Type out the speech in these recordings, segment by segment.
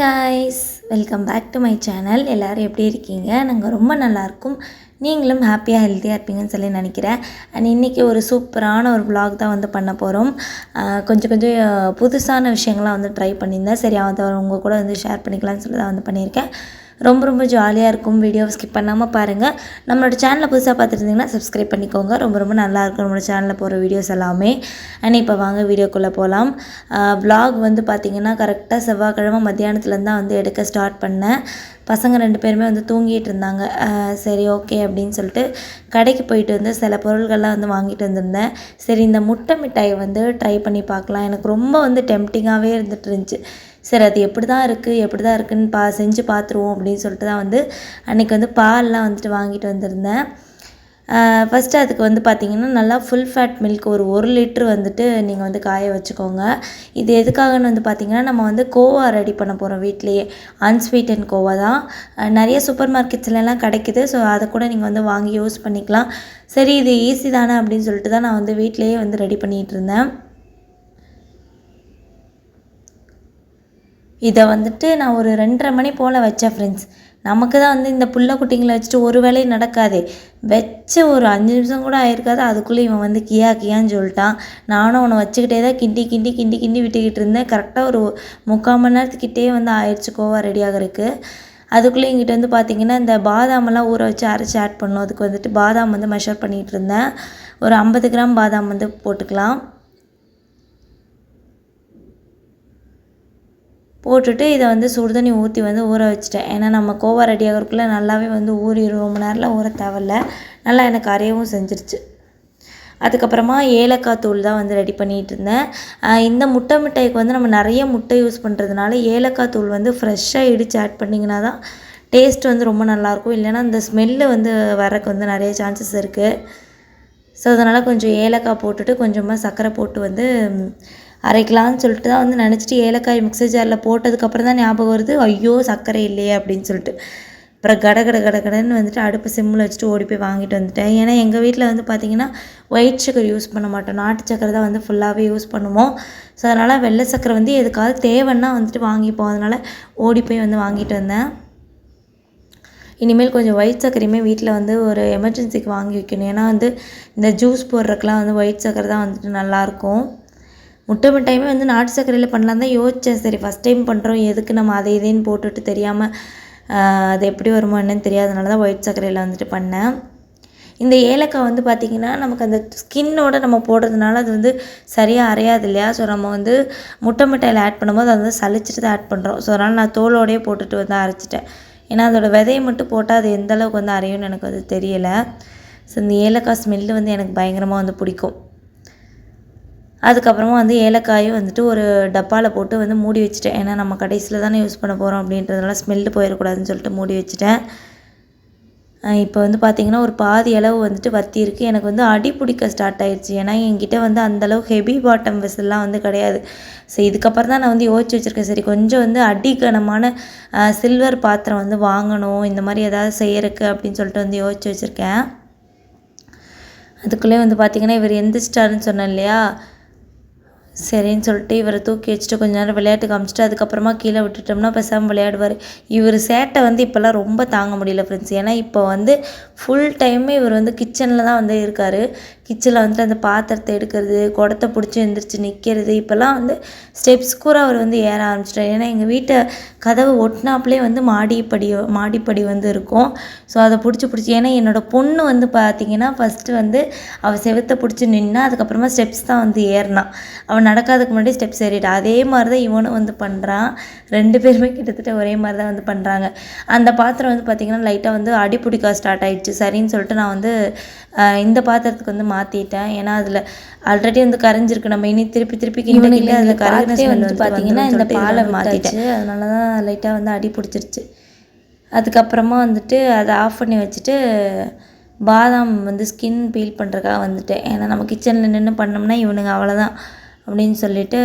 Hi guys welcome back to my channel எல்லோரும் எப்படி இருக்கீங்க? நாங்கள் ரொம்ப நல்லாயிருக்கும் நீங்களும் ஹாப்பியாக ஹெல்த்தியாக இருப்பீங்கன்னு சொல்லி நினைக்கிறேன். அண்ட் இன்றைக்கி ஒரு சூப்பரான ஒரு ப்ளாக் தான் வந்து பண்ண போகிறோம் கொஞ்சம் கொஞ்சம் புதுசான விஷயங்கள்லாம் வந்து ட்ரை பண்ணியிருந்தேன். சரி அதை உங்கள் கூட வந்து ஷேர் பண்ணிக்கலாம்னு சொல்லி தான் வந்து பண்ணியிருக்கேன். ரொம்ப ரொம்ப ஜாலியாக இருக்கும் வீடியோவை ஸ்கிப் பண்ணாமல் பாருங்கள் நம்மளோட சேனலை புதுசாக பார்த்துருந்தீங்கன்னா சப்ஸ்கிரைப் பண்ணிக்கோங்க. ரொம்ப ரொம்ப நல்லா இருக்கும் நம்மளோட சேனலில் போகிற வீடியோஸ் எல்லாமே. அண்ட் இப்போ வாங்க வீடியோக்குள்ளே போகலாம் ப்ளாக் வந்து பார்த்திங்கன்னா கரெக்டாக செவ்வாய்க்கிழமை மத்தியானத்துலேருந்து தான் வந்து எடுக்க ஸ்டார்ட் பண்ணேன். பசங்க ரெண்டு பேருமே வந்து தூங்கிட்டு இருந்தாங்க சரி ஓகே அப்படின்னு சொல்லிட்டு கடைக்கு போயிட்டு வந்து சில பொருள்கள்லாம் வந்து வாங்கிட்டு வந்திருந்தேன். சரி இந்த முட்டை மிட்டாயை வந்து ட்ரை பண்ணி பார்க்கலாம். எனக்கு ரொம்ப வந்து டெம்டிங்காகவே இருந்துட்டு இருந்துச்சு சரி அது எப்படி தான் இருக்குது எப்படி தான் இருக்குன்னு பா செஞ்சு பார்த்துருவோம் அப்படின்னு சொல்லிட்டு தான் வந்து அன்றைக்கி வந்து பால்லாம் வந்துட்டு வாங்கிட்டு வந்திருந்தேன். ஃபஸ்ட்டு அதுக்கு வந்து பார்த்திங்கன்னா நல்லா ஃபுல் ஃபேட் மில்க் ஒரு ஒரு லிட்ரு வந்துட்டு நீங்கள் வந்து காய வச்சுக்கோங்க. இது எதுக்காகன்னு வந்து பார்த்திங்கன்னா நம்ம வந்து கோவா ரெடி பண்ண போகிறோம் வீட்லேயே. அன்ஸ்வீட் அண்ட் கோவா தான். நிறைய சூப்பர் மார்க்கெட்ஸ்லலாம் கிடைக்குது. ஸோ அதை கூட நீங்கள் வந்து வாங்கி யூஸ் பண்ணிக்கலாம். சரி இது ஈஸி தானே அப்படின்னு சொல்லிட்டு தான் நான் வந்து வீட்டிலேயே வந்து ரெடி பண்ணிகிட்டு இருந்தேன். இதை வந்துட்டு நான் ஒரு ரெண்டரை மணி போல் வச்சேன் ஃப்ரெண்ட்ஸ் நமக்கு தான் வந்து இந்த புள்ள குட்டிங்களை வச்சுட்டு ஒரு வேலையும் நடக்காதே. வச்ச ஒரு அஞ்சு நிமிஷம் கூட ஆயிருக்காது. அதுக்குள்ளே இவன் வந்து கியா கியான்னு சொல்லிட்டான். நானும் அவனை வச்சுக்கிட்டே தான் கிண்டி கிண்டி கிண்டி கிண்டி விட்டுக்கிட்டு இருந்தேன். கரெக்டாக ஒரு முக்கால் மணி நேரத்துக்கிட்டே வந்து ஆயிடுச்சு கோவா ரெடி ஆகிறதுக்கு. அதுக்குள்ளே எங்கிட்ட வந்து பார்த்திங்கன்னா இந்த பாதாமெல்லாம் ஊற வச்சு அரைச்சி ஆட் பண்ணோம். அதுக்கு வந்துட்டு பாதாம் வந்து மெஷர் பண்ணிகிட்டு இருந்தேன். ஒரு ஐம்பது கிராம் பாதாம் வந்து போட்டுக்கலாம். போட்டுட்டு இதை வந்து சுடு தண்ணி ஊற்றி வந்து ஊற வச்சிட்டேன். ஏன்னா நம்ம கோவா ரெடி ஆகிறதுக்குள்ளே நல்லாவே வந்து ஊறிடும் ரொம்ப நேரம்லாம் ஊற தேவையில்ல. நல்லா எனக்கு அரையவும் செஞ்சிருச்சு. அதுக்கப்புறமா ஏலக்காய் தூள் தான் வந்து ரெடி பண்ணிகிட்டு இருந்தேன். இந்த முட்டை மிட்டாய்க்கு வந்து நம்ம நிறைய முட்டை யூஸ் பண்ணுறதுனால ஏலக்காய் தூள் வந்து ஃப்ரெஷ்ஷாக இடித்து ஆட் பண்ணிங்கன்னா தான் டேஸ்ட் வந்து ரொம்ப நல்லாயிருக்கும். இல்லைன்னா இந்த ஸ்மெல்லு வந்து வரக்கு வந்து நிறைய சான்சஸ் இருக்குது ஸோ அதனால் கொஞ்சம் ஏலக்காய் போட்டுட்டு கொஞ்சமாக சர்க்கரை போட்டு வந்து அரைக்கலாம்னு சொல்லிட்டு தான் வந்து நினச்சிட்டு ஏலக்காய் மிக்ஸி ஜாரில் போட்டதுக்கப்புறம் தான் ஞாபகம் வருது. ஐயோ சர்க்கரை இல்லையே அப்படின்னு சொல்லிட்டு. அப்புறம் கட கட கட கடன்னு வந்துட்டு அடுப்பு சிம்மில் வச்சுட்டு ஓடி போய் வாங்கிட்டு வந்துட்டேன். ஏன்னா எங்கள் வீட்டில் வந்து பார்த்திங்கன்னா ஒயிட் சுகர் யூஸ் பண்ண மாட்டோம். நாட்டு சக்கரை தான் வந்து ஃபுல்லாகவே யூஸ் பண்ணுவோம். ஸோ அதனால் வெள்ளை சக்கரை வந்து எதுக்காவது தேவைன்னா வந்துட்டு வாங்கிப்போம். அதனால் ஓடி போய் வந்து வாங்கிட்டு வந்தேன். இனிமேல் கொஞ்சம் ஒயிட் சர்க்கரையுமே வீட்டில் வந்து ஒரு எமர்ஜென்சிக்கு வாங்கி வைக்கணும். ஏன்னா வந்து இந்த ஜூஸ் போடுறதுக்கெலாம் வந்து ஒயிட் சக்கரை தான் வந்துட்டு நல்லாயிருக்கும் முட்டை மிட்டாயுமே வந்து நாட்டு சர்க்கரையில் பண்ணலாம் தான் யோசித்தேன் சரி ஃபஸ்ட் டைம் பண்ணுறோம் எதுக்கு நம்ம அதை இதேன்னு போட்டுட்டு தெரியாமல் அது எப்படி வருமோ என்னன்னு தெரியாதனால தான் ஒயிட் சர்க்கரையில் வந்துட்டு பண்ணேன். இந்த ஏலக்காய் வந்து பார்த்திங்கன்னா நமக்கு அந்த ஸ்கின்னோட நம்ம போடுறதுனால அது வந்து சரியாக அரையாது இல்லையா? ஸோ நம்ம வந்து முட்டை மிட்டாயில் ஆட் பண்ணும்போது அதை வந்து சலிச்சிட்டு தான் ஆட் பண்ணுறோம் ஸோ அதனால் நான் தோலோடையே போட்டுட்டு வந்து அரைச்சிட்டேன். ஏன்னா அதோட விதையை மட்டும் போட்டால் அது எந்த அளவுக்கு வந்து அரையும்னு எனக்கு வந்து தெரியலை. ஸோ இந்த ஏலக்காய் ஸ்மெல்லு வந்து எனக்கு பயங்கரமாக வந்து பிடிக்கும். அதுக்கப்புறமா வந்து ஏலக்காயும் வந்துட்டு ஒரு டப்பாவில் போட்டு வந்து மூடி வச்சுட்டேன். ஏன்னா நம்ம கடைசியில் தானே யூஸ் பண்ண போகிறோம் அப்படின்றதுனால ஸ்மெல்லு போயிடக்கூடாதுன்னு சொல்லிட்டு மூடி வச்சுட்டேன். இப்போ வந்து பார்த்திங்கன்னா ஒரு பாதி அளவு வந்துட்டு வத்தி இருக்குது எனக்கு வந்து அடி பிடிக்க ஸ்டார்ட் ஆயிடுச்சு ஏன்னா என்கிட்ட வந்து அந்தளவு ஹெவி பாட்டம் வெசல்லாம் வந்து கிடையாது. ஸோ இதுக்கப்புறம் தான் நான் வந்து யோசிச்சு வச்சுருக்கேன். சரி கொஞ்சம் வந்து அடிக்கனமான சில்வர் பாத்திரம் வந்து வாங்கணும். இந்த மாதிரி ஏதாவது செய்யறதுக்கு அப்படின்னு சொல்லிட்டு வந்து யோசிச்சு வச்சுருக்கேன். அதுக்குள்ளே வந்து பார்த்திங்கன்னா இவர் எந்திரிச்சிட்டாருன்னு சொன்னேன் இல்லையா? சரின்னு சொல்லிட்டு இவரை தூக்கி வச்சுட்டு கொஞ்ச நேரம் விளையாட்டு காமிச்சிட்டு அதுக்கப்புறமா கீழே விட்டுட்டோம்னா பேசாமல் விளையாடுவார். இவர் சேட்டை வந்து இப்போல்லாம் ரொம்ப தாங்க முடியல ஃப்ரெண்ட்ஸ் ஏன்னா இப்போ வந்து ஃபுல் டைமே இவர் வந்து கிச்சனில் தான் வந்து இருக்கார். கிச்சனில் வந்துட்டு அந்த பாத்திரத்தை எடுக்கிறது குடத்தை பிடிச்சி எழுந்திரிச்சு நிற்கிறது இப்போல்லாம் வந்து ஸ்டெப்ஸ் கூட அவர் வந்து ஏற ஆரம்பிச்சிட்டார். ஏன்னா எங்கள் வீட்டை கதவு ஒட்டினாப்புலே வந்து மாடிப்படி மாடிப்படி வந்து இருக்கும். ஸோ அதை பிடிச்சி பிடிச்சி ஏன்னா என்னோடய பொண்ணு வந்து பார்த்தீங்கன்னா ஃபஸ்ட்டு வந்து அவள் செவத்தை பிடிச்சி நின்னா அதுக்கப்புறமா ஸ்டெப்ஸ் தான் வந்து ஏறினான் அவன் நடக்காததுக்கு முன்னாடி ஸ்டெப்ஸ் ஏறிட்டான் அதே மாதிரி தான் இவனும் வந்து பண்ணுறான் ரெண்டு பேருமே கிட்டத்தட்ட ஒரே மாதிரி தான் வந்து பண்ணுறாங்க அந்த பாத்திரம் வந்து பார்த்திங்கன்னா லைட்டாக வந்து அடிப்பிடிக்க ஸ்டார்ட் ஆகிடுச்சு சரின்னு சொல்லிட்டு நான் வந்து இந்த பாத்திரத்துக்கு வந்து மா மாற்றிட்டேன் ஏன்னா அதில் ஆல்ரெடி வந்து கரைஞ்சிருக்கு. நம்ம இனி திருப்பி திருப்பி கிண்ட கிண்ட அதில் ஸ்மெல் வந்து பார்த்தீங்கன்னா இந்த பாலை மாற்றிட்டேன் அதனால தான் லைட்டாக வந்து அடி பிடிச்சிருச்சு. அதுக்கப்புறமா வந்துட்டு அதை ஆஃப் பண்ணி வச்சுட்டு பாதாம் வந்து ஸ்கின் பீல் பண்ணுறக்காக வந்துட்டேன். ஏன்னா நம்ம கிச்சனில் நின்று பண்ணோம்னா இவனுங்க அவ்வளோதான் அப்படின்னு சொல்லிட்டு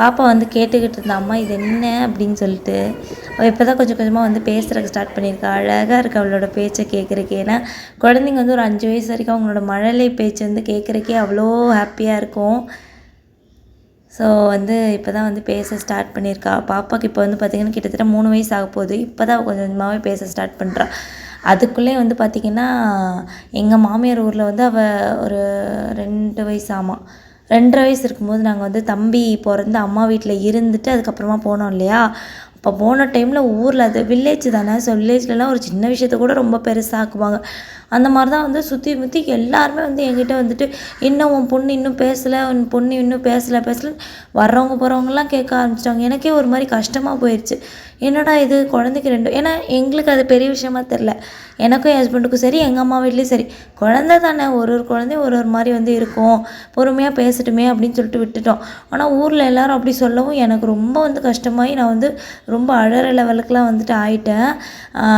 பாப்பா வந்து கேட்டுக்கிட்டு இருந்தா அம்மா இது என்ன? அப்படின்னு சொல்லிட்டு அவள் இப்போ தான் கொஞ்சம் கொஞ்சமாக வந்து பேசுகிறக்கு ஸ்டார்ட் பண்ணியிருக்கா. அழகாக இருக்குது அவளோட பேச்சை கேட்குறக்கு ஏன்னா குழந்தைங்க வந்து ஒரு அஞ்சு வயசு வரைக்கும் அவங்களோட மழலை பேச்சு வந்து கேட்குறக்கே அவ்வளோ ஹாப்பியாக இருக்கும். ஸோ வந்து இப்போ தான் வந்து பேச ஸ்டார்ட் பண்ணியிருக்கா. பாப்பாவுக்கு இப்போ வந்து பார்த்திங்கன்னா கிட்டத்தட்ட மூணு வயசு ஆக போகுது. இப்போ தான் கொஞ்சம் கொஞ்சமாகவே பேச ஸ்டார்ட் பண்ணுறா அதுக்குள்ளே வந்து பார்த்திங்கன்னா எங்கள் மாமியார் ஊரில் வந்து அவள் ஒரு ரெண்டு வயசு ஆமாம் ரெண்டரை வயசு இருக்கும்போது நாங்கள் வந்து தம்பி பிறந்து அம்மா வீட்டில் இருந்துட்டு அதுக்கப்புறமா போனோம் இல்லையா? அப்போ போன டைமில் ஊரில் அது வில்லேஜ் தானே ஸோ வில்லேஜ்லலாம் ஒரு சின்ன விஷயத்த கூட ரொம்ப பெருசாக்குவாங்க அந்த மாதிரி தான் வந்து சுற்றி முற்றி எல்லாருமே வந்து என்கிட்ட வந்துட்டு இன்னும் உன் பொண்ணு இன்னும் பேசலை உன் பொண்ணு இன்னும் பேசலை பேசலை வர்றவங்க போகிறவங்கலாம் கேட்க ஆரம்பிச்சிட்டாங்க. எனக்கே ஒரு மாதிரி கஷ்டமாக போயிடுச்சு என்னடா இது? குழந்தைக்கு ரெண்டு ஏன்னா எங்களுக்கு அது பெரிய விஷயமா தெரில எனக்கும் என் ஹஸ்பண்டுக்கும் சரி எங்கள் அம்மா வீட்லேயும் சரி. குழந்த தானே ஒரு ஒரு குழந்தையும் ஒரு ஒரு மாதிரி வந்து இருக்கும். பொறுமையாக பேசட்டுமே அப்படின்னு சொல்லிட்டு விட்டுட்டோம். ஆனால் ஊரில் எல்லாரும் அப்படி சொல்லவும் எனக்கு ரொம்ப வந்து கஷ்டமாகி நான் வந்து ரொம்ப அழற லெவலுக்குலாம் வந்துட்டு ஆயிட்டேன்.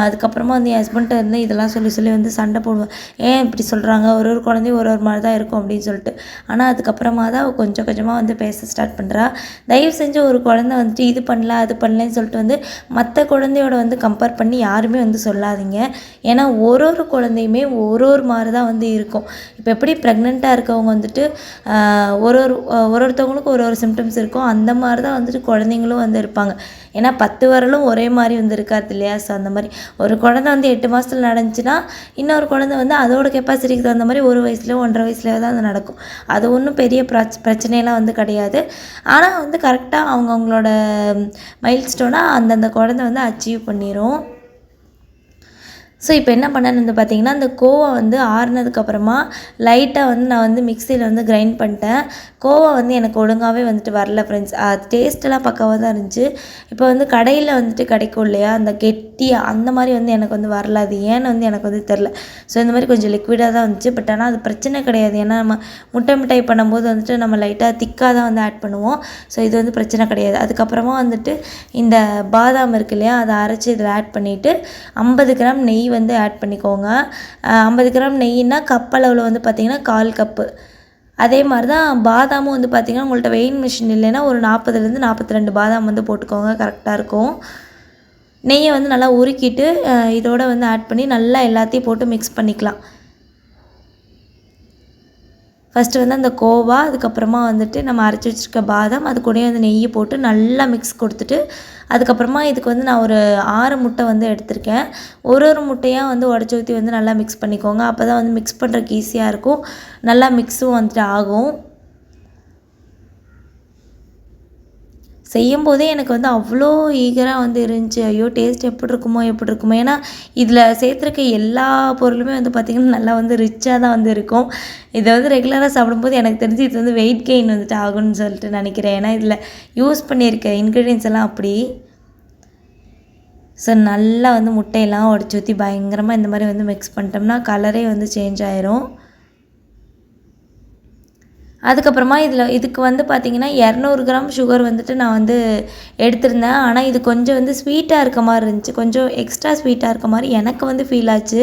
அதுக்கப்புறமா வந்து என் ஹஸ்பண்ட்ட இருந்து இதெல்லாம் சொல்லி சொல்லி வந்து சண்டை போடுவேன் ஏன் இப்படி சொல்கிறாங்க ஒரு ஒரு குழந்தையும் ஒரு ஒரு மாதிரி தான் இருக்கும் அப்படின்னு சொல்லிட்டு. ஆனால் அதுக்கப்புறமா தான் அவள் கொஞ்சம் கொஞ்சமாக வந்து பேச ஸ்டார்ட் பண்ணுறா தயவு செஞ்சு ஒரு குழந்தை வந்துட்டு இது பண்ணல அது பண்ணலன்னு சொல்லிட்டு வந்து மற்ற குழந்தையோட வந்து கம்பேர் பண்ணி யாருமே வந்து சொல்லாதீங்க. ஏன்னா ஒரு ஒரு குழந்தையுமே ஒரு ஒரு மாதிரி தான் வந்து இருக்கும். இப்போ எப்படி ப்ரெக்னெண்ட்டாக இருக்கவங்க வந்துட்டு ஒரு ஒரு ஒரு ஒருத்தவங்களுக்கும் ஒரு ஒரு சிம்டம்ஸ் இருக்கும். அந்த மாதிரி தான் வந்துட்டு குழந்தைங்களும் வந்து இருப்பாங்க. ஏன்னா பத்து வரலும் ஒரே மாதிரி வந்து இருக்காது இல்லையா? ஸோ அந்த மாதிரி ஒரு குழந்தை வந்து எட்டு மாதத்துல நடந்துச்சுன்னா இன்னொரு குழந்தை வந்து அதோட கெப்பாசிட்டிக்கு தகுந்த மாதிரி ஒரு வயசுல ஒன்றரை வயசுல தான் அது நடக்கும். அது ஒன்றும் பெரிய பிரச் பிரச்சனையெல்லாம் வந்து கிடையாது. ஆனால் வந்து கரெக்டாக அவங்கவுங்களோட மைல் ஸ்டோனாக அந்தந்த குழந்தை வந்து அச்சீவ் பண்ணிடும் ஸோ இப்போ என்ன பண்ணேன்னு வந்து பார்த்தீங்கன்னா அந்த கோவா வந்து ஆறுனதுக்கப்புறமா லைட்டாக வந்து நான் வந்து மிக்சியில் வந்து கிரைண்ட் பண்ணிட்டேன். கோவா வந்து எனக்கு ஒழுங்காகவே வந்துட்டு வரல ஃப்ரெண்ட்ஸ் அது டேஸ்ட்டெல்லாம் பக்காவாக தான் இருந்துச்சு. இப்போ வந்து கடையில் வந்துட்டு கிடைக்கும் இல்லையா அந்த கெட்டியாக அந்த மாதிரி வந்து எனக்கு வந்து வரல. அது ஏன்னு வந்து எனக்கு வந்து தெரில ஸோ இந்த மாதிரி கொஞ்சம் லிக்விடாக தான் வந்துச்சு பட் ஆனால் அது பிரச்சனை கிடையாது. ஏன்னா நம்ம முட்டை மிட்டாய் பண்ணும்போது வந்துட்டு நம்ம லைட்டாக திக்காக தான் வந்து ஆட் பண்ணுவோம். ஸோ இது வந்து பிரச்சனை கிடையாது. அதுக்கப்புறமா வந்துட்டு இந்த பாதாம் இருக்கு இல்லையா அதை அரைச்சி இதில் ஆட் பண்ணிவிட்டு ஐம்பது கிராம் நெய் வந்து ஆட் பண்ணிக்கோங்க. ஐம்பது கிராம் நெய்னா கப் அளவில் வந்து பார்த்திங்கன்னா கால் கப்பு அதே மாதிரி தான் பாதாமும் வந்து பார்த்திங்கன்னா உங்கள்கிட்ட வெயின் மிஷின் இல்லைன்னா ஒரு நாற்பதுலேருந்து நாற்பத்தி ரெண்டு பாதாம் வந்து போட்டுக்கோங்க. கரெக்டாக இருக்கும். நெய்யை வந்து நல்லா உருக்கிட்டு இதோடு இதோட வந்து ஆட் பண்ணி நல்லா எல்லாத்தையும் போட்டு மிக்ஸ் பண்ணிக்கலாம். ஃபஸ்ட்டு வந்து அந்த கோவா அதுக்கப்புறமா வந்துட்டு நம்ம அரைச்சி வச்சுருக்க பாதாம் அது கூடயே வந்து நெய் போட்டு நல்லா மிக்ஸ் கொடுத்துட்டு அதுக்கப்புறமா இதுக்கு வந்து நான் ஒரு ஆறு முட்டை வந்து எடுத்திருக்கேன். ஒரு ஒரு முட்டையாக வந்து உடச்சி ஊற்றி வந்து நல்லா மிக்ஸ் பண்ணிக்கோங்க. அப்போ தான் வந்து மிக்ஸ் பண்ணுறதுக்கு ஈஸியாக இருக்கும். நல்லா மிக்ஸும் வந்துட்டு ஆகும். செய்யும்போதே எனக்கு வந்து அவ்வளோ ஈகராக வந்து இருந்துச்சு. ஐயோ டேஸ்ட் எப்படி இருக்குமோ எப்படி இருக்குமோ ஏன்னா இதில் சேர்த்துருக்க எல்லா பொருளுமே வந்து பார்த்திங்கன்னா நல்லா வந்து ரிச்சாக தான் வந்து இருக்கும். இதை வந்து ரெகுலராக சாப்பிடும்போது எனக்கு தெரிஞ்சு இது வந்து வெயிட் கெயின் வந்துட்டு ஆகும்னு சொல்லிட்டு நினைக்கிறேன். ஏன்னா இதில் யூஸ் பண்ணியிருக்க இன்க்ரீடியன்ஸ் எல்லாம் அப்படி. ஸோ நல்லா வந்து முட்டையெல்லாம் உடச்சி ஊற்றி பயங்கரமாக இந்த மாதிரி வந்து மிக்ஸ் பண்ணிட்டோம்னா கலரே வந்து சேஞ்ச் ஆயிரும். அதுக்கப்புறமா இதில் இதுக்கு வந்து பார்த்திங்கன்னா இரநூறு கிராம் சுகர் வந்துட்டு நான் வந்து எடுத்திருந்தேன். ஆனால் இது கொஞ்சம் வந்து ஸ்வீட்டாக இருக்க மாதிரி இருந்துச்சு. கொஞ்சம் எக்ஸ்ட்ரா ஸ்வீட்டாக இருக்க மாதிரி எனக்கு வந்து ஃபீல் ஆச்சு.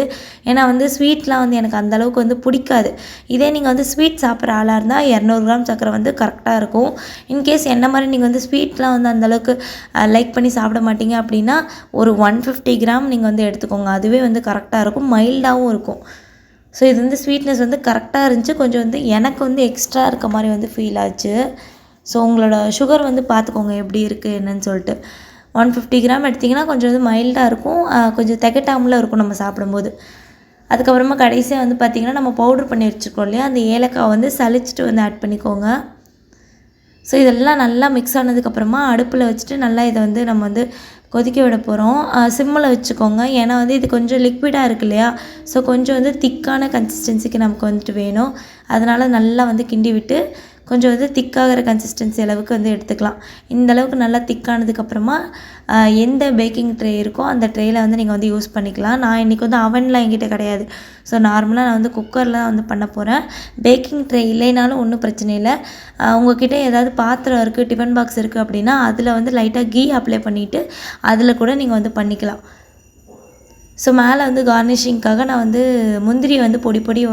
ஏன்னா வந்து ஸ்வீட்லாம் வந்து எனக்கு அந்தளவுக்கு வந்து பிடிக்காது. இதே நீங்கள் வந்து ஸ்வீட் சாப்பிட்ற ஆளாக இருந்தால் இரநூறு கிராம் சக்கரை வந்து கரெக்டாக இருக்கும். இன்கேஸ் என்ன மாதிரி நீங்கள் வந்து ஸ்வீட்லாம் வந்து அந்த அளவுக்கு லைக் பண்ணி சாப்பிட மாட்டீங்க அப்படின்னா ஒரு ஒன் ஃபிஃப்டி கிராம் நீங்கள் வந்து எடுத்துக்கோங்க. அதுவே வந்து கரெக்டாக இருக்கும். மைல்டாகவும் இருக்கும். ஸோ இது வந்து ஸ்வீட்னஸ் வந்து கரெக்டாக இருந்துச்சு. கொஞ்சம் வந்து எனக்கு வந்து எக்ஸ்ட்ரா இருக்க மாதிரி வந்து ஃபீல் ஆச்சு. ஸோ உங்களோட சுகர் வந்து பார்த்துக்கோங்க எப்படி இருக்குது என்னன்னு சொல்லிட்டு. ஒன் ஃபிஃப்டி கிராம் எடுத்திங்கன்னா கொஞ்சம் வந்து மைல்டாக இருக்கும். கொஞ்சம் திகட்டாமலும் இருக்கும் நம்ம சாப்பிடும்போது. அதுக்கப்புறமா கடைசியாக வந்து பார்த்திங்கன்னா நம்ம பவுடர் பண்ணி வச்சுருக்கோம் இல்லையா? அந்த ஏலக்காய் வந்து சளிச்சிட்டு வந்து ஆட் பண்ணிக்கோங்க. ஸோ இதெல்லாம் நல்லா மிக்ஸ் ஆனதுக்கப்புறமா அடுப்பில் வச்சுட்டு நல்லா இதை வந்து நம்ம வந்து கொதிக்க விட போகிறோம் சிம்மில் வச்சுக்கோங்க. ஏன்னா வந்து இது கொஞ்சம் லிக்விடாக இருக்கு இல்லையா? ஸோ கொஞ்சம் வந்து திக்கான கன்சிஸ்டன்சிக்கு நமக்கு வந்துட்டு வேணும். அதனால் நல்லா வந்து கிண்டி விட்டு கொஞ்சம் வந்து திக்காகிற கன்சிஸ்டன்சி அளவுக்கு வந்து எடுத்துக்கலாம். இந்த அளவுக்கு நல்லா திக்கானதுக்கப்புறமா எந்த பேக்கிங் ட்ரே இருக்கோ அந்த ட்ரேயில் வந்து நீங்கள் வந்து யூஸ் பண்ணிக்கலாம். நான் இன்றைக்கி வந்து அவன்லாம் என்கிட்ட கிடையாது. ஸோ நார்மலாக நான் வந்து குக்கரில் தான் வந்து பண்ண போகிறேன் பேக்கிங் ட்ரே இல்லைனாலும் ஒன்றும் பிரச்சனை இல்லை. உங்ககிட்ட ஏதாவது பாத்திரம் இருக்குது டிஃபன் பாக்ஸ் இருக்குது அப்படின்னா அதில் வந்து லைட்டாக கீ அப்ளை பண்ணிவிட்டு அதில் கூட நீங்கள் வந்து பண்ணிக்கலாம். ஸோ மேலே வந்து கார்னிஷிங்க்காக நான் வந்து முந்திரி வந்து பொடி பொடி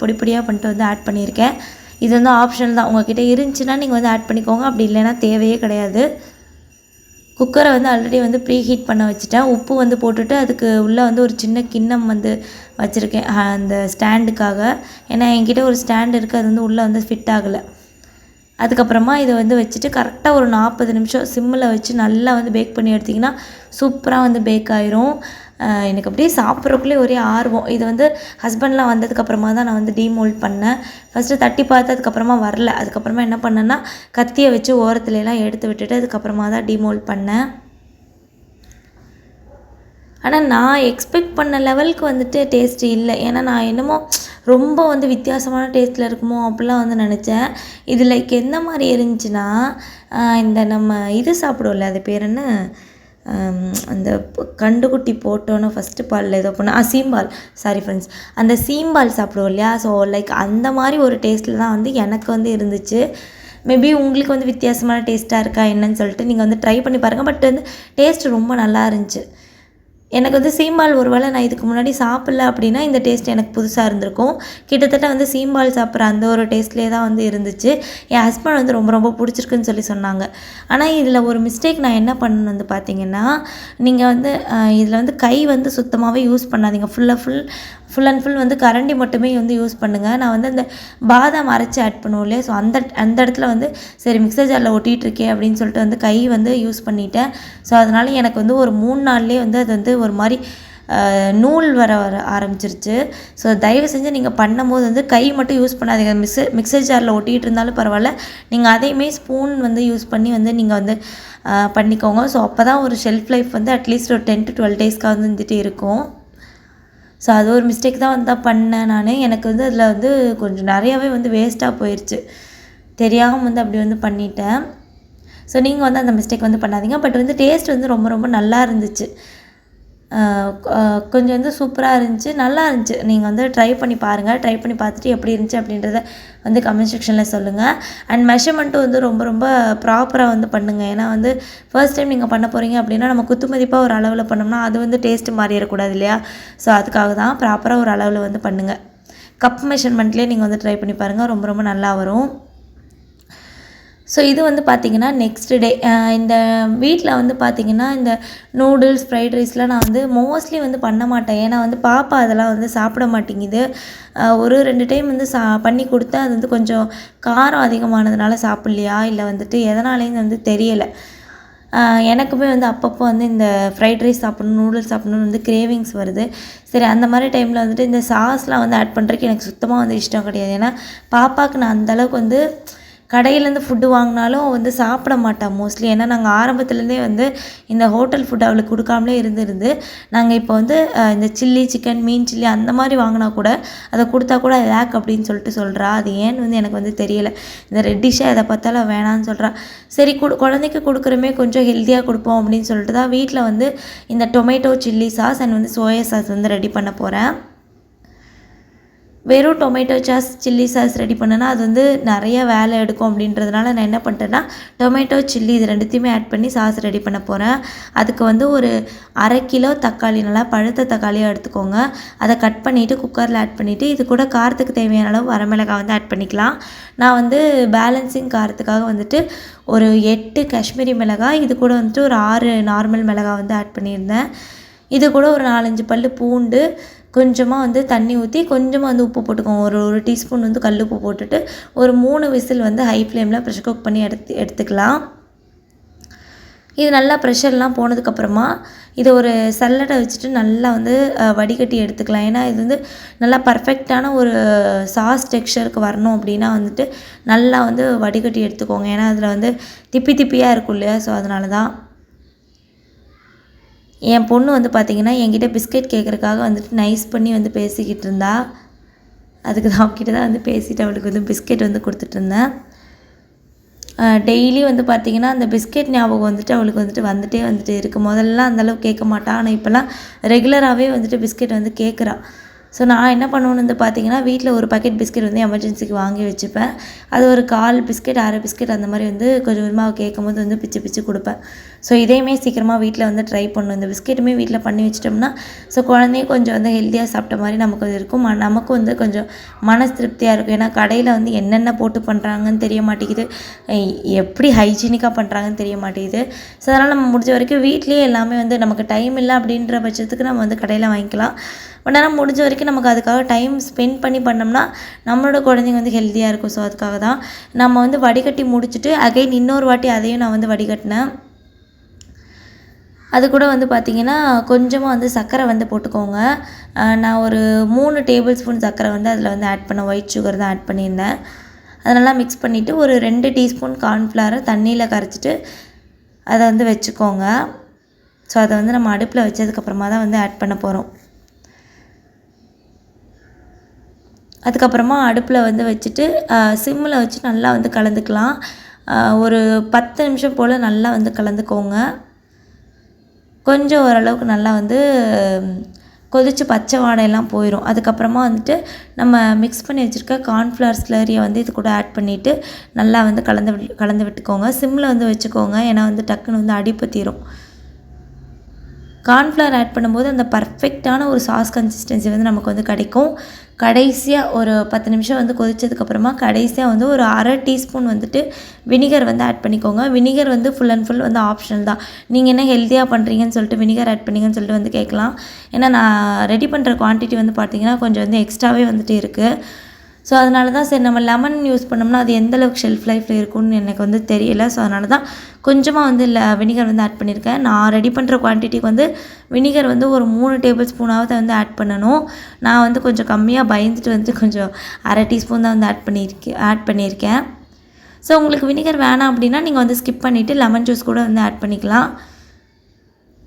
பொடி பொடியாக பண்ணிட்டு வந்து ஆட் பண்ணியிருக்கேன். இது வந்து ஆப்ஷனல் தான். உங்ககிட்ட இருந்துச்சுன்னா நீங்கள் வந்து ஆட் பண்ணிக்கோங்க. அப்படி இல்லைன்னா தேவையே கிடையாது. குக்கரை வந்து ஆல்ரெடி வந்து ப்ரீ ஹீட் பண்ண வச்சுட்டேன். உப்பு வந்து போட்டுட்டு அதுக்கு உள்ளே வந்து ஒரு சின்ன கிண்ணம் வந்து வச்சுருக்கேன். அந்த ஸ்டாண்டுக்காக ஏன்னா என்கிட்ட ஒரு ஸ்டாண்ட் இருக்குது அது வந்து உள்ளே வந்து ஃபிட் ஆகலை. அதுக்கப்புறமா இதை வந்து வச்சுட்டு கரெக்டாக ஒரு நாற்பது நிமிஷம் சிம்மில் வச்சு நல்லா வந்து பேக் பண்ணி எடுத்திங்கன்னா சூப்பராக வந்து பேக் ஆயிரும். எனக்கு அப்படியே சாப்பிட்றக்குள்ளே ஒரே ஆர்வம். இது வந்து ஹஸ்பண்ட்லாம் வந்ததுக்கப்புறமா தான் நான் வந்து டீமோல்ட் பண்ணேன். ஃபஸ்ட்டு தட்டி பார்த்து அதுக்கப்புறமா வரல. அதுக்கப்புறமா என்ன பண்ணேன்னா கத்தியை வச்சு ஓரத்துலலாம் எடுத்து விட்டுட்டு அதுக்கப்புறமா தான் டீமோல்ட் பண்ணேன். ஆனால் நான் எக்ஸ்பெக்ட் பண்ண லெவலுக்கு வந்துட்டு டேஸ்ட் இல்லை. ஏன்னா நான் என்னமோ ரொம்ப வந்து வித்தியாசமான டேஸ்ட்டில் இருக்குமோ அப்படிலாம் வந்து நினச்சேன். இது லைக் எந்த மாதிரி இருந்துச்சுன்னா இந்த நம்ம இது சாப்பிடுவோம்ல அது பேர் என்ன? அந்த கண்டுக்குட்டி போட்டோன்னு ஃபஸ்ட்டு பாலில் ஏதோ பண்ண ஆ சீம்பால். சாரி ஃப்ரெண்ட்ஸ் அந்த சீம்பால் சாப்பிடுவோம் இல்லையா? ஸோ லைக் அந்த மாதிரி ஒரு டேஸ்ட்டில் தான் வந்து எனக்கு வந்து இருந்துச்சு. மேபி உங்களுக்கு வந்து வித்தியாசமான டேஸ்ட்டாக இருக்கா என்னன்னு சொல்லிட்டு நீங்கள் வந்து ட்ரை பண்ணி பாருங்கள் பட் வந்து டேஸ்ட் ரொம்ப நல்லா இருந்துச்சு. எனக்கு வந்து சீம்பால் ஒருவேளை நான் இதுக்கு முன்னாடி சாப்பிட்ல அப்படின்னா இந்த டேஸ்ட் எனக்கு புதுசாக இருந்திருக்கும். கிட்டத்தட்ட வந்து சீம்பால் சாப்பிட்ற அந்த ஒரு டேஸ்ட்லேயே தான் வந்து இருந்துச்சு. என் ஹஸ்பண்ட் வந்து ரொம்ப ரொம்ப பிடிச்சிருக்குன்னு சொல்லி சொன்னாங்க. ஆனால் இதில் ஒரு மிஸ்டேக் நான் என்ன பண்ணணும் வந்து பார்த்தீங்கன்னா நீங்கள் வந்து இதில் வந்து கை வந்து சுத்தமாகவே யூஸ் பண்ணாதீங்க. ஃபுல்லாக ஃபுல் ஃபுல் அண்ட் ஃபுல் வந்து கரண்டி மட்டுமே வந்து யூஸ் பண்ணுங்கள் நான் வந்து அந்த பாதாம் அரைச்சி ஆட் பண்ணுவோம் இல்லையா? ஸோ அந்த அந்த இடத்துல வந்து சரி மிக்சர் ஜாரில் ஒட்டிகிட்டு இருக்கே அப்படின்னு சொல்லிட்டு வந்து கை வந்து யூஸ் பண்ணிட்டேன். ஸோ அதனால் எனக்கு வந்து ஒரு மூணு நாள்லேயே வந்து அது வந்து ஒரு மாதிரி நூல் வர வர ஆரம்பிச்சிருச்சு. ஸோ தயவு செஞ்சு நீங்கள் பண்ணும்போது வந்து கை மட்டும் யூஸ் பண்ணாதீங்க. மிக்சர் மிக்சர் ஜாரில் ஒட்டிகிட்டு இருந்தாலும் பரவாயில்ல. நீங்கள் அதையுமே ஸ்பூன் வந்து யூஸ் பண்ணி வந்து நீங்கள் வந்து பண்ணிக்கோங்க. ஸோ அப்போ தான் ஒரு ஷெல்ஃப் லைஃப் வந்து அட்லீஸ்ட் ஒரு டென் டு டுவெல் டேஸ்க்காக வந்து இருந்துகிட்டே இருக்கும். ஸோ அது ஒரு மிஸ்டேக் தான் வந்து தான் பண்ணேன் நான். எனக்கு வந்து அதில் வந்து கொஞ்சம் நிறையாவே வந்து வேஸ்ட்டாக போயிடுச்சு தெரியாமல் வந்து அப்படி வந்து பண்ணிட்டேன். ஸோ நீங்கள் வந்து அந்த மிஸ்டேக் வந்து பண்ணாதீங்க. பட் வந்து டேஸ்ட் வந்து ரொம்ப ரொம்ப நல்லா இருந்துச்சு. கொஞ்சம் வந்து சூப்பராக இருந்துச்சு நல்லா இருந்துச்சு. நீங்கள் வந்து ட்ரை பண்ணி பாருங்கள் ட்ரை பண்ணி பார்த்துட்டு எப்படி இருந்துச்சு அப்படின்றத வந்து கமெண்ட் செக்ஷனில் சொல்லுங்கள் அண்ட் மெஷர்மெண்ட்டும் வந்து ரொம்ப ரொம்ப ப்ராப்பராக வந்து பண்ணுங்கள் ஏன்னா வந்து ஃபர்ஸ்ட் டைம் நீங்கள் பண்ண போகிறீங்க அப்படின்னா நம்ம குத்துமதிப்பாக ஒரு அளவில் பண்ணோம்னா அது வந்து டேஸ்ட்டு மாறிடக்கூடாது இல்லையா? ஸோ அதுக்காக தான் ப்ராப்பராக ஒரு அளவில் வந்து பண்ணுங்கள் கப் மெஷர்மெண்ட்லேயே நீங்கள் வந்து ட்ரை பண்ணி பாருங்கள் ரொம்ப ரொம்ப நல்லா வரும். ஸோ இது வந்து பார்த்திங்கன்னா நெக்ஸ்ட் டே இந்த வீட்டில் வந்து பார்த்திங்கன்னா இந்த நூடுல்ஸ் ஃப்ரைட் ரைஸ்லாம் நான் வந்து மோஸ்ட்லி வந்து பண்ண மாட்டேன். ஏன்னா வந்து பாப்பா அதெல்லாம் வந்து சாப்பிட மாட்டேங்குது. ஒரு ரெண்டு டைம் வந்து சா பண்ணி கொடுத்தா அது வந்து கொஞ்சம் காரம் அதிகமானதுனால சாப்பிட்லையா? இல்லை வந்துட்டு எதனாலேன்னு வந்து தெரியலை. எனக்குமே வந்து அப்பப்போ வந்து இந்த ஃப்ரைட் ரைஸ் சாப்பிடணும் நூடுல்ஸ் சாப்பிடணும்னு வந்து கிரேவிங்ஸ் வருது. சரி அந்த மாதிரி டைமில் வந்துட்டு இந்த சாஸ்லாம் வந்து ஆட் பண்ணுறதுக்கு எனக்கு சுத்தமாக வந்து இஷ்டம் கிடையாது. ஏன்னா பாப்பாவுக்கு நான் அந்தளவுக்கு வந்து கடையிலேருந்து ஃபுட்டு வாங்கினாலும் வந்து சாப்பிட மாட்டாள் மோஸ்ட்லி ஏன்னா நாங்கள் ஆரம்பத்துலேருந்தே வந்து இந்த ஹோட்டல் ஃபுட் அவளுக்கு கொடுக்காமலே இருந்திருந்து நாங்கள் இப்போ வந்து இந்த சில்லி சிக்கன் மீன் சில்லி அந்த மாதிரி வாங்கினா கூட அதை கொடுத்தா கூட லேக் அப்படின்னு சொல்லிட்டு சொல்கிறா அது ஏன்னு வந்து எனக்கு வந்து தெரியல. இந்த ரெட்டிஷாக எதை பார்த்தாலும் வேணான்னு சொல்கிறா சரி கொடு குழந்தைக்கு கொடுக்குறமே கொஞ்சம் ஹெல்த்தியாக கொடுப்போம் அப்படின்னு சொல்லிட்டு தான் வீட்டில் வந்து இந்த டொமேட்டோ சில்லி சாஸ் அண்ட் வந்து சோயா சாஸ் வந்து ரெடி பண்ண போகிறேன் வெறும் tomato sauce chilli sauce ready பண்ணேன்னா அது வந்து நிறைய வேலை எடுக்கும் அப்படின்றதுனால நான் என்ன பண்ணிட்டேன்னா டொமேட்டோ சில்லி இது ரெண்டுத்தையுமே ஆட் பண்ணி சாஸ் ரெடி பண்ண போகிறேன் அதுக்கு வந்து ஒரு அரை கிலோ தக்காளி நல்லா பழுத்த தக்காளியாக எடுத்துக்கோங்க. அதை கட் பண்ணிவிட்டு குக்கரில் ஆட் பண்ணிவிட்டு இது கூட காரத்துக்கு தேவையான அளவு வரமிளகாய் வந்து ஆட் பண்ணிக்கலாம். நான் வந்து பேலன்சிங் காரத்துக்காக வந்துட்டு ஒரு எட்டு காஷ்மீரி மிளகாய் இது கூட வந்துட்டு ஒரு ஆறு நார்மல் மிளகாய் வந்து ஆட் பண்ணியிருந்தேன். இது கூட ஒரு நாலஞ்சு பல் பூண்டு கொஞ்சமாக வந்து தண்ணி ஊற்றி கொஞ்சமாக வந்து உப்பு போட்டுக்கோங்க. ஒரு ஒரு டீஸ்பூன் வந்து கல் உப்பு போட்டுட்டு ஒரு மூணு விசில் வந்து ஹை ஃப்ளேமில் ப்ரெஷர் குக் பண்ணி எடுத்து எடுத்துக்கலாம். இது நல்லா ப்ரெஷர்லாம் போனதுக்கப்புறமா இதை ஒரு சல்லடை வச்சுட்டு நல்லா வந்து வடிகட்டி எடுத்துக்கலாம். ஏன்னா இது வந்து நல்லா பர்ஃபெக்டான ஒரு சாஸ் டெக்ஸ்டருக்கு வரணும் அப்படின்னா வந்துட்டு நல்லா வந்து வடிகட்டி எடுத்துக்கோங்க. ஏன்னா அதில் வந்து திப்பி திப்பியாக இருக்கும் இல்லையா? ஸோ அதனால தான் என் பொண்ணு வந்து பார்த்திங்கன்னா என்கிட்ட பிஸ்கெட் கேட்குறக்காக வந்துட்டு நைஸ் பண்ணி வந்து பேசிக்கிட்டு இருந்தா. அதுக்கு தான் அவகிட்ட தான் வந்து பேசிட்டு அவளுக்கு வந்து பிஸ்கெட் வந்து கொடுத்துட்டு இருந்தேன். டெய்லி வந்து பார்த்திங்கன்னா அந்த பிஸ்கெட் ஞாபகம் வந்துட்டு அவளுக்கு வந்துட்டு வந்துட்டே வந்துட்டு இருக்குது முதல்லலாம் அந்தளவுக்கு கேட்க மாட்டாள் ஆனால் இப்போல்லாம் ரெகுலராகவே வந்துட்டு பிஸ்கெட் வந்து கேட்குறாள் ஸோ நான் என்ன பண்ணுவேன்னு வந்து பார்த்தீங்கன்னா வீட்டில் ஒரு பாக்கெட் பிஸ்கெட் வந்து எமர்ஜென்சிக்கு வாங்கி வச்சுப்பேன். அது ஒரு கால் பிஸ்கெட் அரை பிஸ்கெட் அந்த மாதிரி வந்து கொஞ்சம் கொஞ்சமாக கேட்கும் கேட்கும்போது வந்து பிச்சு பிச்சு கொடுப்பேன். ஸோ இதையுமே சீக்கிரமாக வீட்டில் வந்து ட்ரை பண்ணணும். இந்த பிஸ்கெட்டுமே வீட்டில் பண்ணி வச்சிட்டோம்னா ஸோ குழந்தையும் கொஞ்சம் வந்து ஹெல்த்தியாக சாப்பிட்ட மாதிரி நமக்கு அது இருக்கும். ம- நமக்கும் வந்து கொஞ்சம் மன திருப்தியாக இருக்கும். ஏன்னா கடையில் வந்து என்னென்ன போட்டு பண்ணுறாங்கன்னு தெரிய மாட்டேங்குது. எப்படி ஹைஜீனிக்காக பண்ணுறாங்கன்னு தெரிய மாட்டேங்குது. ஸோ அதனால் நம்ம முடிஞ்ச வரைக்கும் வீட்லேயே எல்லாமே வந்து நமக்கு டைம் இல்லை அப்படின்ற பட்சத்துக்கு நம்ம வந்து கடையில் வாங்கிக்கலாம். பட் ஆனால் முடிஞ்ச வரைக்கும் நமக்கு அதுக்காக டைம் ஸ்பெண்ட் பண்ணி பண்ணோம்னா நம்மளோட குழந்தைங்க வந்து ஹெல்த்தியாக இருக்கும். ஸோ அதுக்காக தான் நம்ம வந்து வடிகட்டி முடிச்சுட்டு அகைன் இன்னொரு வாட்டி அதையும் நான் வந்து வடிகட்டினேன். அது கூட வந்து பார்த்திங்கன்னா கொஞ்சமாக வந்து சர்க்கரை வந்து போட்டுக்கோங்க. நான் ஒரு மூணு டேபிள் ஸ்பூன் சர்க்கரை வந்து அதில் வந்து ஆட் பண்ண ஒயிட் சுகர் தான் ஆட் பண்ணியிருந்தேன். அதெல்லாம் மிக்ஸ் பண்ணிவிட்டு ஒரு ரெண்டு டீஸ்பூன் கார்ன்ஃப்ளவரை தண்ணியில் கரைச்சிட்டு அதை வந்து வச்சுக்கோங்க. ஸோ அதை வந்து நம்ம அடுப்பில் வச்சதுக்கப்புறமா தான் வந்து ஆட் பண்ண போகிறோம் அதுக்கப்புறமா அடுப்பில் வந்து வச்சுட்டு சிம்மில் வச்சு நல்லா வந்து கலந்துக்கலாம். ஒரு பத்து நிமிஷம் போல் நல்லா வந்து கலந்துக்கோங்க. கொஞ்சம் ஓரளவுக்கு நல்லா வந்து கொதித்து பச்சை வாடையெல்லாம் போயிடும் அதுக்கப்புறமா வந்துட்டு நம்ம மிக்ஸ் பண்ணி வச்சுருக்க கார்ன்ஃப்ளவர் ஸ்லரியை வந்து இது கூட ஆட் பண்ணிவிட்டு நல்லா வந்து கலந்து விட் கலந்து விட்டுக்கோங்க. சிம்மில் வந்து வச்சுக்கோங்க. ஏன்னா வந்து டக்குன்னு வந்து அடிப்பு தீரும் கார்ன்ஃப்ளவர் ஆட் பண்ணும்போது அந்த பர்ஃபெக்டான ஒரு சாஸ் கன்சிஸ்டன்சி வந்து நமக்கு வந்து கிடைக்கும். கடைசியாக ஒரு பத்து நிமிஷம் வந்து கொதிச்சதுக்கப்புறமா கடைசியாக வந்து ஒரு அரை டீஸ்பூன் வந்துட்டு வினிகர் வந்து ஆட் பண்ணிக்கோங்க. வினிகர் வந்து ஃபுல் அண்ட் ஃபுல் வந்து ஆப்ஷனல் தான். நீங்கள் என்ன ஹெல்த்தியாக பண்ணுறீங்கன்னு சொல்லிட்டு வினிகர் ஆட் பண்ணிங்கன்னு சொல்லிட்டு வந்து கேட்கலாம். ஏன்னா நான் ரெடி பண்ணுற குவான்டிட்டி வந்து பார்த்தீங்கன்னா கொஞ்சம் வந்து எக்ஸ்ட்ராவே வந்துட்டு இருக்குது ஸோ அதனால தான் சரி நம்ம லெமன் யூஸ் பண்ணோம்னா அது எந்த அளவுக்கு ஷெல்ஃப் லைஃப்பில் இருக்கும்னு எனக்கு வந்து தெரியல. ஸோ அதனால தான் கொஞ்சமாக வந்து இல்லை வினிகர் வந்து ஆட் பண்ணியிருக்கேன் நான் ரெடி பண்ணுற குவான்டிட்டிக்கு வந்து வினிகர் வந்து ஒரு மூணு டேபிள் ஸ்பூனாவது வந்து ஆட் பண்ணணும். நான் வந்து கொஞ்சம் கம்மியாக பயந்துட்டு வந்து கொஞ்சம் அரை டீஸ்பூன் தான் வந்து ஆட் பண்ணியிருக்கேன் ஆட் பண்ணியிருக்கேன் ஸோ உங்களுக்கு வினிகர் வேணாம் அப்படின்னா நீங்கள் வந்து ஸ்கிப் பண்ணிவிட்டு லெமன் ஜூஸ் கூட வந்து ஆட் பண்ணிக்கலாம்.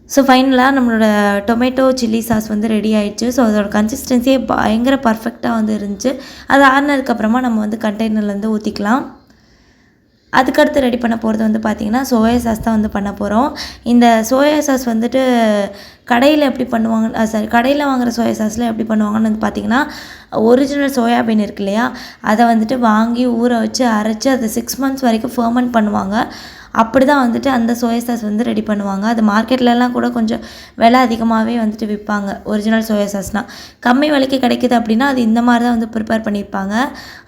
ஸோ ஃபைனலாக நம்மளோட டொமேட்டோ சில்லி சாஸ் வந்து ரெடி ஆயிடுச்சு. ஸோ அதோட கன்சிஸ்டன்சியே பயங்கர பர்ஃபெக்டாக வந்து இருந்துச்சு. அது ஆறினதுக்கப்புறமா நம்ம வந்து கண்டெய்னர்லேருந்து ஊற்றிக்கலாம் அதுக்கடுத்து ரெடி பண்ண போகிறது வந்து பார்த்திங்கன்னா சோயா சாஸ் தான் வந்து பண்ண போகிறோம் இந்த சோயா சாஸ் வந்துட்டு கடையில் எப்படி பண்ணுவாங்க சாரி கடையில் வாங்குகிற சோயா சாஸில் எப்படி பண்ணுவாங்கன்னு வந்து பார்த்திங்கன்னா ஒரிஜினல் சோயாபீன் இருக்கு இல்லையா? அதை வந்துட்டு வாங்கி ஊற வச்சு அரைச்சி அதை சிக்ஸ் மந்த்ஸ் வரைக்கும் ஃபர்மெண்ட் பண்ணுவாங்க. அப்படி தான் வந்துட்டு அந்த சோயா சாஸ் வந்து ரெடி பண்ணுவாங்க. அது மார்க்கெட்லலாம் கூட கொஞ்சம் விலை அதிகமாகவே வந்துட்டு விற்பாங்க. ஒரிஜினல் சோயா சாஸ்னால் கம்மி விலைக்கு கிடைக்குது அப்படின்னா அது இந்த மாதிரி தான் வந்து ப்ரிப்பேர் பண்ணியிருப்பாங்க.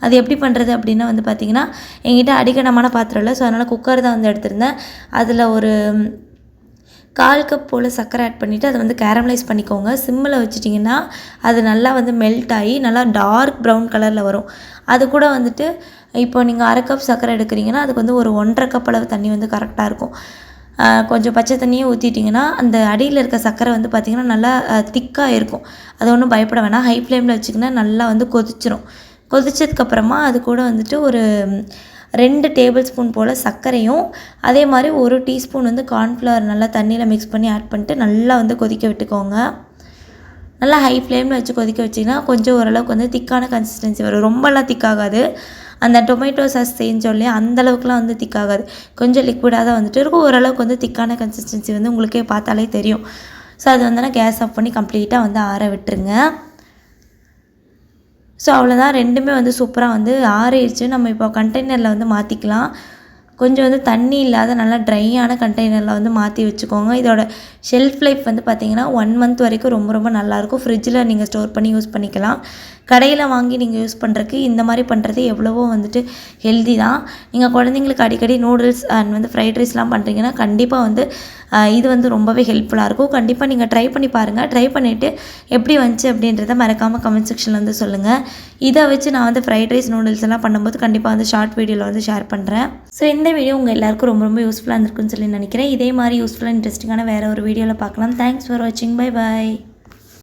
அது எப்படி பண்ணுறது அப்படின்னா வந்து பார்த்திங்கன்னா எங்கிட்ட அடிக்கடமான பாத்திரம் இல்லை. ஸோ அதனால் குக்கர் தான் வந்து எடுத்திருந்தேன். அதில் ஒரு கால் கப் போல் சர்க்கரை ஆட் பண்ணிவிட்டு அதை வந்து கேரமலைஸ் பண்ணிக்கோங்க. சிம்மில் வச்சுட்டிங்கன்னா அது நல்லா வந்து மெல்ட் ஆகி நல்லா டார்க் ப்ரௌன் கலரில் வரும். அது கூட வந்துட்டு இப்போ நீங்கள் அரை கப் சர்க்கரை எடுக்கிறீங்கன்னா அதுக்கு வந்து ஒரு ஒன்றரை கப் அளவு தண்ணி வந்து கரெக்டாக இருக்கும். கொஞ்சம் பச்சை தண்ணியை ஊற்றிட்டிங்கன்னா அந்த அடியில் இருக்க சர்க்கரை வந்து பார்த்திங்கன்னா நல்லா திக்காக இருக்கும். அது ஒன்றும் பயப்பட வேணாம். ஹை ஃப்ளேமில் வச்சிங்கன்னா நல்லா வந்து கொதிச்சிரும். கொதிச்சதுக்கப்புறமா அது கூட வந்துட்டு ஒரு ரெண்டு டேபிள் ஸ்பூன் போல் சர்க்கரையும் அதே மாதிரி ஒரு டீஸ்பூன் வந்து கார்ன்ஃப்ளவர் நல்லா தண்ணியில் மிக்ஸ் பண்ணி ஆட் பண்ணிட்டு நல்லா வந்து கொதிக்க விட்டுக்கோங்க. நல்லா ஹை ஃப்ளேமில் வச்சு கொதிக்க வச்சிங்கன்னா கொஞ்சம் ஓரளவுக்கு வந்து திக்கான கன்சிஸ்டன்சி வரும். ரொம்பலாம் திக்காகாது. அந்த டொமேட்டோ சாஸ் செஞ்சோம் இல்லையா அந்த அளவுக்குலாம் வந்து திக்காகாது. கொஞ்சம் லிக்விடாக தான் வந்துட்டு இருக்கும். ஓரளவுக்கு வந்து திக்கான கன்சிஸ்டன்சி வந்து உங்களுக்கே பார்த்தாலே தெரியும். ஸோ அது வந்து நான் கேஸ் ஆஃப் பண்ணி கம்ப்ளீட்டாக வந்து ஆற விட்டுருங்க. ஸோ அவ்வளோதான் ரெண்டுமே வந்து சூப்பராக வந்து ஆறிடுச்சு. நம்ம இப்போ கண்டெய்னரில் வந்து மாற்றிக்கலாம் கொஞ்சம் வந்து தண்ணி இல்லாத நல்லா ட்ரையான கண்டெய்னரில் வந்து மாற்றி வச்சுக்கோங்க. இதோட ஷெல்ஃப் லைஃப் வந்து பார்த்திங்கன்னா ஒன் மந்த் வரைக்கும் ரொம்ப ரொம்ப நல்லாயிருக்கும். ஃப்ரிட்ஜில் நீங்கள் ஸ்டோர் பண்ணி யூஸ் பண்ணிக்கலாம். கடையில் வாங்கி நீங்கள் யூஸ் பண்ணுறதுக்கு இந்த மாதிரி பண்ணுறது எவ்வளவோ வந்துட்டு ஹெல்தி தான். நீங்கள் குழந்தைங்களுக்கு அடிக்கடி நூடுல்ஸ் அண்ட் வந்து ஃப்ரைட் ரைஸ்லாம் பண்ணுறீங்கன்னா கண்டிப்பாக வந்து இது வந்து ரொம்பவே ஹெல்ப்ஃபுல்லாக இருக்கும். கண்டிப்பாக நீங்கள் ட்ரை பண்ணி பாருங்கள் ட்ரை பண்ணிவிட்டு எப்படி வந்துச்சு அப்படின்றத மறக்காமல் கமெண்ட் செக்ஷனில் வந்து சொல்லுங்கள் இதை வச்சு நான் வந்து ஃப்ரைட் ரைஸ் நூடுல்ஸ் எல்லாம் பண்ணும்போது கண்டிப்பாக வந்து ஷார்ட் வீடியோவில் வந்து ஷேர் பண்ணுறேன் ஸோ இந்த வீடியோ உங்கள் எல்லாருக்கும் ரொம்ப ரொம்ப யூஸ்ஃபுல்லாக இருந்திருக்குன்னு சொல்லி நினைக்கிறேன். இதே மாதிரி யூஸ்ஃபுல்லாக இன்ட்ரெஸ்டிங்கான வேறு ஒரு வீடியோவில் பார்க்கலாம். தேங்க்ஸ் ஃபார் வாட்சிங் பை பை